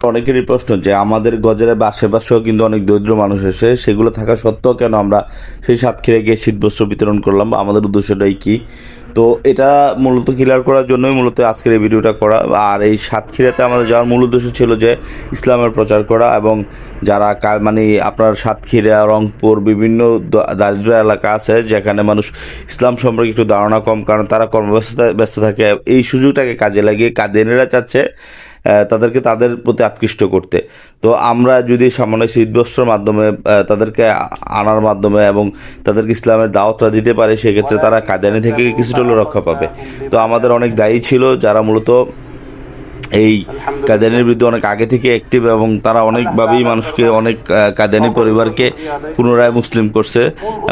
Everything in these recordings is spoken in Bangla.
অনেকেরই প্রশ্ন যে আমাদের গজের বা আশেপাশেও কিন্তু অনেক দরিদ্র মানুষ এসে সেগুলো থাকা সত্ত্বেও কেন আমরা সেই সাতক্ষীরে গিয়ে শীতবস্ত্র বিতরণ করলাম? আমাদের উদ্দেশ্যটাই কি? তো এটা মূলত ক্লিয়ার করার জন্যই মূলত আজকের এই ভিডিওটা করা। আর এই সাতক্ষীরাতে আমাদের যাওয়ার মূল উদ্দেশ্য ছিল যে ইসলামের প্রচার করা এবং যারা মানে আপনার সাতক্ষীরা, রংপুর, বিভিন্ন দারিদ্র এলাকা আছে যেখানে মানুষ ইসলাম সম্পর্কে একটু ধারণা কম, কারণ তারা কর্মব্যস্ততা, ব্যস্ত থাকে। এই সুযোগটাকে কাজে লাগিয়ে কাদিনেরা চাচ্ছে তাদেরকে তাদের প্রতি আকৃষ্ট করতে। তো আমরা যদি সামান্য শীতবস্ত্রের মাধ্যমে তাদেরকে আনার মাধ্যমে এবং তাদেরকে ইসলামের দাওয়াতটা দিতে পারে, সেক্ষেত্রে তারা কাদানি থেকে কিছুটা হলেও রক্ষা পাবে। তো আমাদের অনেক দায়ী ছিল যারা মূলত এই কাদিয়ানির বিরুদ্ধে অনেক আগে থেকে অ্যাক্টিভ এবং তারা অনেকভাবেই মানুষকে অনেক কাদিয়ানি পরিবারকে পুনরায় মুসলিম করছে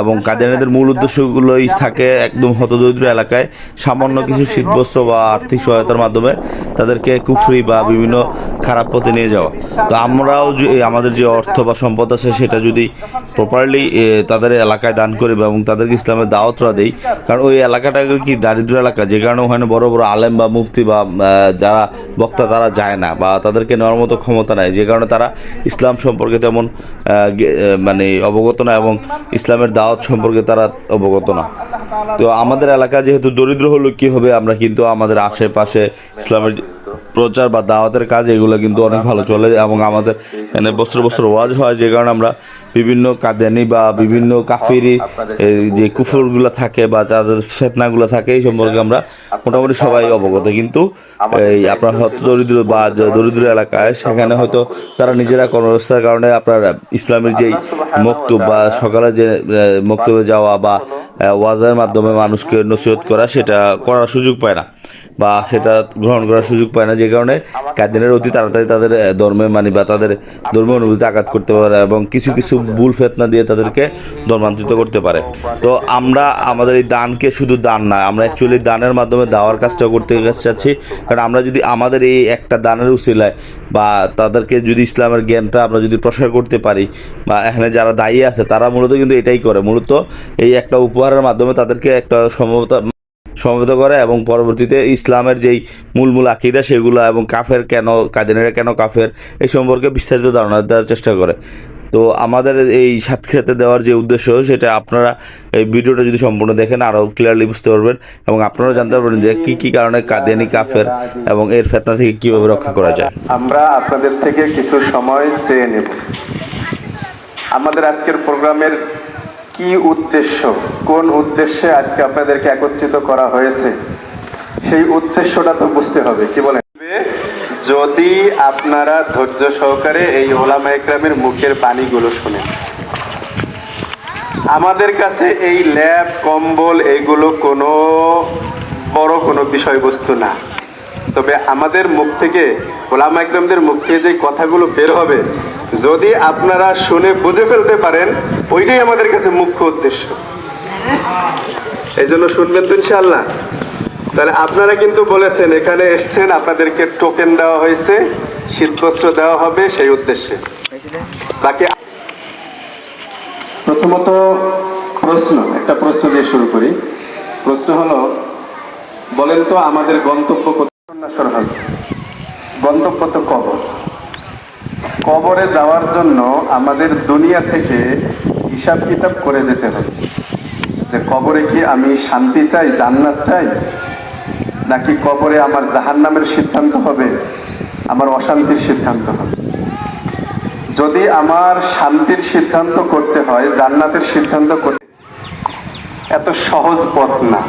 এবং কাদিয়ানিদের মূল উদ্দেশ্যগুলোই থাকে একদম হতদরিদ্র এলাকায় সামান্য কিছু শীতবস্ত্র বা আর্থিক সহায়তার মাধ্যমে তাদেরকে কুফরি বা বিভিন্ন খারাপ পথে নিয়ে যাওয়া। তো আমরাও যে আমাদের যে অর্থ বা সম্পদ আছে সেটা যদি প্রপারলি তাদের এলাকায় দান করি এবং তাদেরকে ইসলামের দাওয়াতরা দেই, কারণ ওই এলাকাটাকে কি দারিদ্র এলাকা? যে কারণে ওখানে বড় বড় আলেম বা মুফতি বা যারা বক্তা তারা যায় না বা তাদেরকে নেওয়ার মতো ক্ষমতা নাই। যে কারণে তারা ইসলাম সম্পর্কে তেমন মানে অবগত না এবং ইসলামের দাওয়াত সম্পর্কে তারা অবগত না। তো আমাদের এলাকা যেহেতু দরিদ্র হলো কি হবে, আমরা কিন্তু আমাদের আশেপাশে ইসলামের প্রচার বা দাওয়াতের কাজ এগুলো কিন্তু অনেক ভালো চলে এবং আমাদের এখানে বছর বছর ওয়াজ হয়, যে কারণে আমরা বিভিন্ন কাদেনি বা বিভিন্ন কাফিরি যে কুফরগুলো থাকে বা যাদের ফেতনাগুলো থাকে, এই সম্পর্কে আমরা মোটামুটি সবাই অবগত। কিন্তু এই আপনার হয়তো দরিদ্র বা দরিদ্র এলাকায় সেখানে হয়তো তারা নিজেরা কর্মব্যবস্থার কারণে আপনার ইসলামের যেই মক্তব বা সকালে যে মক্তব্যে মক্তবে যাওয়া বা ওয়াজের মাধ্যমে মানুষকে নসিহত করা সেটা করার সুযোগ পায় না বা সেটা গ্রহণ করার সুযোগ পায় না যে কারণে কাদিনের অতি তাড়াতাড়ি তাদের ধর্মে মানে বা তাদের ধর্মীয় অনুভূতি আঘাত করতে পারে এবং কিছু কিছু ভুল ফেতনা দিয়ে তাদেরকে ধর্মান্তরিত করতে পারে। তো আমরা, আমাদের এই দানকে শুধু দান না, আমরা অ্যাকচুয়ালি দানের মাধ্যমে দেওয়ার কাজটা করতে চাচ্ছি। কারণ আমরা যদি আমাদের এই একটা দানের উচিলায় বা তাদেরকে যদি ইসলামের জ্ঞানটা আমরা যদি প্রসার করতে পারি বা এখানে যারা দায়ী আছে, তারা মূলত কিন্তু এটাই করে। মূলত এই একটা উপহারের মাধ্যমে তাদেরকে একটা সম্ভবত সমবেত করে এবং পরবর্তীতে ইসলামের যেই মূল মূল আকিদা সেগুলো এবং কাফের কেন, কাদিনেরা কেন কাফের, এই সম্পর্কে বিস্তারিত ধারণা দেওয়ার চেষ্টা করে। তো আমাদের এই সাতক্ষীরাতে দেওয়ার যে উদ্দেশ্য, সেটা আপনারা এই ভিডিওটা যদি সম্পূর্ণ দেখেন, আরও ক্লিয়ারলি বুঝতে পারবেন এবং আপনারা জানতে পারবেন যে কী কী কারণে কাদিয়ানি কাফের এবং এর ফেতনা থেকে কীভাবে রক্ষা করা যায়। আমরা আপনাদের থেকে কিছু সময় চেয়ে নেব। আমাদের আজকের প্রোগ্রামের কি উদ্দেশ্য? কোন উদ্দেশ্যে আজকে আপনাদেরকে একত্রিত করা হয়েছে? সেই উদ্দেশ্যটা তো বুঝতে হবে, কি বলেন? যদি আপনারা ধৈর্য সহকারে এই ওলামা একরামের মুখের বাণীগুলো শোনেন। আমাদের কাছে এই ল্যাব, কম্বল এইগুলো কোনো বড় কোনো বিষয়বস্তু না। তবে আমাদের মুখ থেকে, ওলামা একরামদের মুখ থেকে যে কথাগুলো বের হবে যদি আপনারা শুনে বুঝে ফেলতে পারেন ওইটাই আমাদের কাছে মুখ্য উদ্দেশ্য। এই জন্য শুনবেন তো ইনশাল্লাহ তাহলে আপনারা কিন্তু বলেছেন এখানে এসছেন আপনাদেরকে টোকেন দেওয়া হয়েছে শীতবস্ত্র দেওয়া হবে সেই উদ্দেশ্যে। বাকি প্রথমত প্রশ্ন একটা প্রশ্ন দিয়ে শুরু করি। প্রশ্ন হলো বলেন তো আমাদের গন্তব্য কোথায় না সরহাল গন্তব্য তো কবর। কবরে যাওয়ার জন্য আমাদের দুনিয়া থেকে হিসাব কিতাব করে যেতে হবে। যে কবরে কি আমি শান্তি চাই, জান্নাত চাই? নাকি কবরে আমার জাহান্নামের সিদ্ধান্ত হবে, আমার অশান্তির সিদ্ধান্ত হবে? যদি আমার শান্তির সিদ্ধান্ত করতে হয়, জান্নাতের সিদ্ধান্ত করতে এত সহজ পথ না।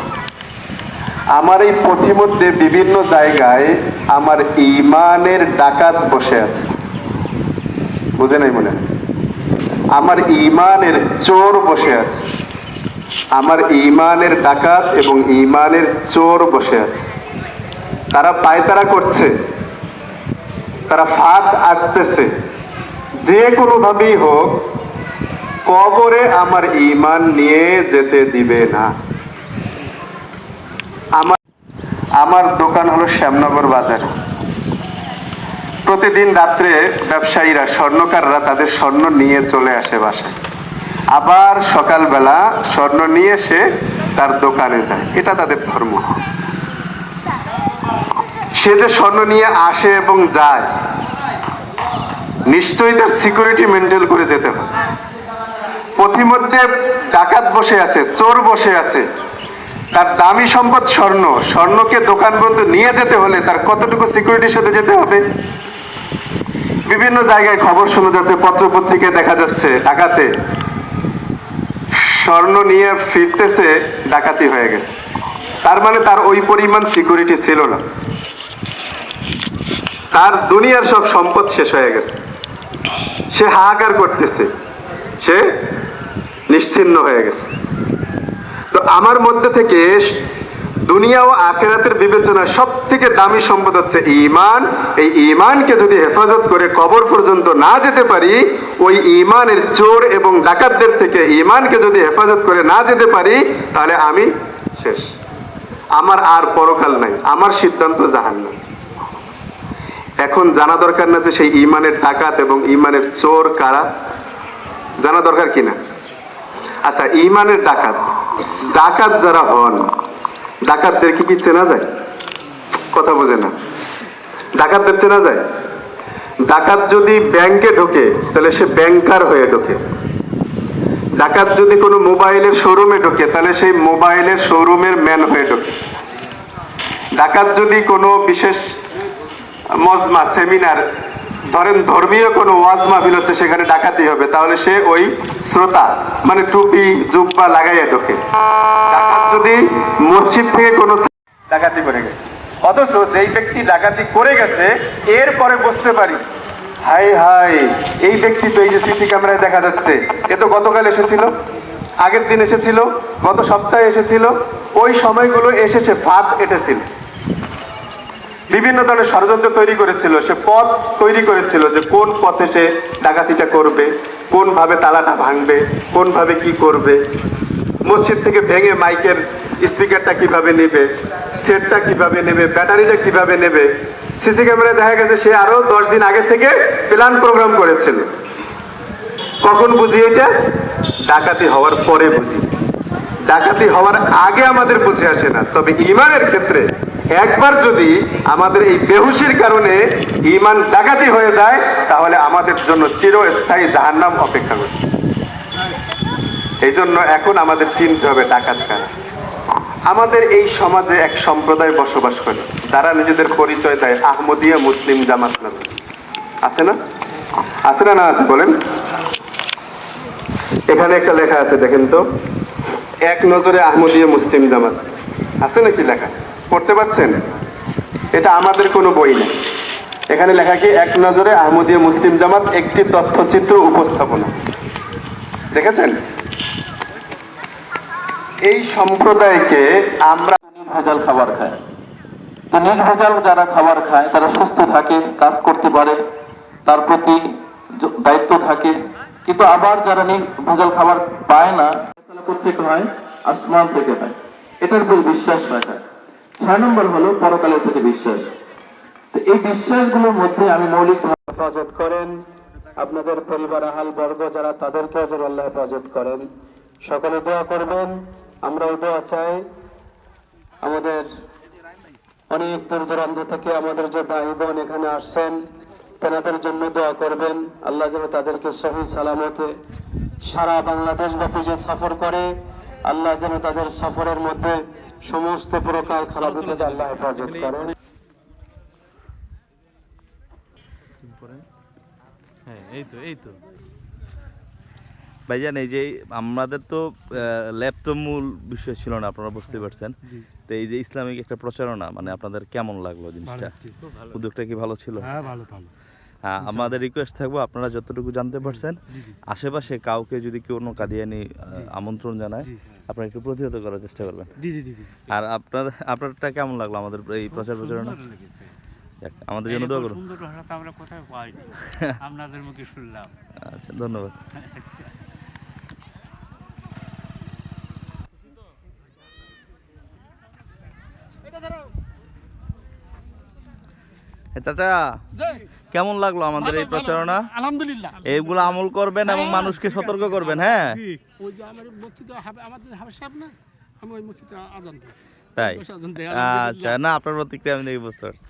আমার এই পথির মধ্যে বিভিন্ন জায়গায় আমার ইমানের ডাকাত বসে আছে। বুঝে নাই মনে আমার ইমানের চোর বসে আছে। আমার ইমানের ডাকাত এবং ইমানের চোর বসে আছে। তারা পায়তারা করছে। তারা ফাঁদ আঁকতেছে। যে কোনো ভাবেই হোক, কবরে আমার ইমান নিয়ে যেতে দিবে না। আমার আমার দোকান হলো শ্যামনগর বাজার। প্রতিদিন রাত্রে ব্যবসায়ীরা, স্বর্ণকাররা তাদের স্বর্ণ নিয়ে চলে আসে বাসায়। আবার সকালবেলা স্বর্ণ নিয়ে এসে তার দোকানে যায়। এটা তাদের ধর্ম। সে যে স্বর্ণ নিয়ে আসে এবং যায়, নিশ্চয়ই তার সিকিউরিটি মেনটেন করে যেতে হবে। পথিমধ্যে ডাকাত বসে আছে, চোর বসে আছে। তার দামি সম্পদ স্বর্ণ। স্বর্ণকে দোকান বন্ধ নিয়ে যেতে হলে তার কতটুকু সিকিউরিটির সাথে যেতে হবে? বিভিন্ন জায়গায় খবর শোনা যাচ্ছে পত্র পত্রিকায় দেখা যাচ্ছে ডাকাতে স্বর্ণ নিয়ে ফিরতেছে, ডাকাতি হয়ে গেছে। তার মানে তার ওই পরিমাণ সিকিউরিটি ছিল না। তার দুনিয়ার সব সম্পদ শেষ হয়ে গেছে। সে হাহাকার করতেছে। সে নিশ্চিন্ন হয়ে গেছে। তো আমার মধ্যে থেকে দুনিয়া ও আখেরাতের বিবেচনা সব থেকে দামি সম্পদ হচ্ছে ইমান এই ইমানকে যদি হেফাজত করে কবর পর্যন্ত না যেতে পারি, ওই ইমানের চোর এবং ডাকাতদের থেকে ইমানকে যদি হেফাজত করে না যেতে পারি, তাহলে আমি শেষ। আমার আর পরকাল নাই, আমার সিদ্ধান্ত জাহান্নাম। এখন জানা দরকার না যে সেই ইমানের ডাকাত এবং ইমানের চোর কারা? জানা দরকার কিনা আচ্ছা ইমানের ডাকাত। ডাকাত যারা হন ডাকাতদের কি কি চেনা যায়? কথা বোঝে না। ডাকাতদের চেনা যায়? ডাকাত যদি ব্যাংকে ঢোকে, তাহলে সে ব্যাংকার হয়ে ঢোকে। ডাকাত যদি কোনো মোবাইলের শোরুমে ঢোকে, তাহলে সেই মোবাইলের শোরুমের ম্যান হয়ে ঢোকে। ডাকাত যদি কোনো বিশেষ মজমা, সেমিনার ধরেন ধর্মীয় কোনো ওয়াজ মাহফিল হচ্ছে, সেখানে ডাকাতি হবে, তাহলে সে ওই শ্রোতা মানে টুপি, জুব্বা লাগাইয়া ঢোকে। যদি মসজিদ থেকে কোনো ডাকাতি করে গেছে, অথচ যেই ব্যক্তি ডাকাতি করে গেছে, এরপরে বুঝতে পারি, হাই হাই, এই ব্যক্তি তো এই যে সিসি ক্যামেরায় দেখা যাচ্ছে, এ তো গতকাল এসেছিল, আগের দিন এসেছিল, গত সপ্তাহে এসেছিল, ওই সময়গুলো এসেছে ফাঁদ এটেছিল। বিভিন্ন ধরনের ষড়যন্ত্র তৈরি করেছিল, সে পথ তৈরি করেছিল যে কোন পথে সে ডাকাতিটা করবে কোন ভাবে তালাটা ভাঙবে কোন ভাবে কি করবে, মসজিদ থেকে ভেঙে মাইকের স্পিকারটা কীভাবে নেবে, সেটটা কীভাবে নেবে, ব্যাটারিটা কীভাবে নেবে, সিসি ক্যামেরায় দেখা গেছে সে আরও দশ দিন আগে থেকে প্ল্যান প্রোগ্রাম করেছিল। কখন বুঝি এটা? ডাকাতি হওয়ার পরে বুঝি। ডাকাতি হওয়ার আগে আমাদের বুঝে আসে না, তবে ইমানের ক্ষেত্রে একবার যদি আমাদের এই বেহুশির কারণে ইমান ডাকাতি হয়ে যায়, তাহলে আমাদের জন্য চিরস্থায়ী জাহান্নাম অপেক্ষা করছে। এই জন্য এখন আমাদের চিনতে হবে ডাকাত কারা আমাদের এই সমাজে এক সম্প্রদায় বসবাস করে, যারা নিজেদের পরিচয় দেয়, আহমদিয়া মুসলিম জামাত নামে। আছে না? আছে না না আছে, বলেন। এখানে একটা লেখা আছে, দেখেন তো। এক নজরে আহমদীয় মুসলিম জামাত। আছে নাকি লেখা? পড়তে পারছেন? এটা আমাদের কোনো বই না এখানে লেখা কি, এক নজরে আহমদীয় মুসলিম জামাত একটি তথ্যচিত্র উপস্থাপনা। দেখেছেন? এই সম্প্রদায়কে আমরা ভেজাল খাবার খায় তো নির্ভেজাল যারা খাবার খায়, তারা সুস্থ থাকে, কাজ করতে পারে, তার প্রতি দায়িত্ব থাকে। কিন্তু আবার যারা নির্ভেজাল খাবার পায় না থেকে হয়? আসমান থেকে হয়। এটার উপর বিশ্বাস রাখা। ছয় নম্বর হলো পরকালের প্রতি বিশ্বাস। এই বিশ্বাসগুলোর মধ্যে আমি মৌলিক হেফাজত করেন। আপনাদের পরিবার আহাল বর্গ যারা তাদেরকেও যেন আল্লাহ হেফাজত করেন। সকলে দোয়া করবেন। আমরাও দোয়া চাই আমাদের অনেক দূর দূরান্ত থেকে আমাদের যে ভাই বোন এখানে আসছেন, তেনাদের জন্য দোয়া করবেন। আল্লাহ যেন তাদেরকে সহি সালামতে সারা বাংলাদেশ ব্যাপী যে সফর করে, আল্লাহ যেন তাদের সফরের মধ্যে সমস্ত প্রকার খারাপ থেকে আল্লাহ হেফাজত করেন। হ্যাঁ এই তো এই তো। ভাইজান এই যে আমাদের তো ল্যাব তো মূল বিষয় ছিল না আপনারা বুঝতে পারছেন। তো এই যে ইসলামিক একটা প্রচারণা মানে আপনাদের কেমন লাগল জিনিসটা? উদ্যোগটা কি ভালো ছিল? হ্যাঁ ভালো ভালো। হ্যাঁ আমাদের রিকোয়েস্ট থাকব আপনারা যতটুকু জানতে পারছেন আশেপাশে কাউকে যদি কেউ কোনো কাদিয়ানি আমন্ত্রণ জানায় জি। আপনারা একটু প্রতিহত করার চেষ্টা করবেন। জি জি জি জি। আর আপনার আপনারটা কেমন লাগল আমাদের এই প্রচার প্রচারণা? আমাদের জন্য দোয়া করুন। আমরা কোথায় আপনাদের মুখে শুনলাম। আচ্ছা ধন্যবাদ। চাচা! কেমন লাগল আমাদের এই প্রচারণা? আলহামদুলিল্লাহ। এইগুলো আমল করবেন এবং মানুষকে সতর্ক করবেন হ্যাঁ। ওই যে আমার মসজিদে আমাদের সাহেব না? আমি ওই মসজিদে আজান তাই? আচ্ছা না আপনার প্রতিক্রিয়া আমি দেখি বুঝতে পারছি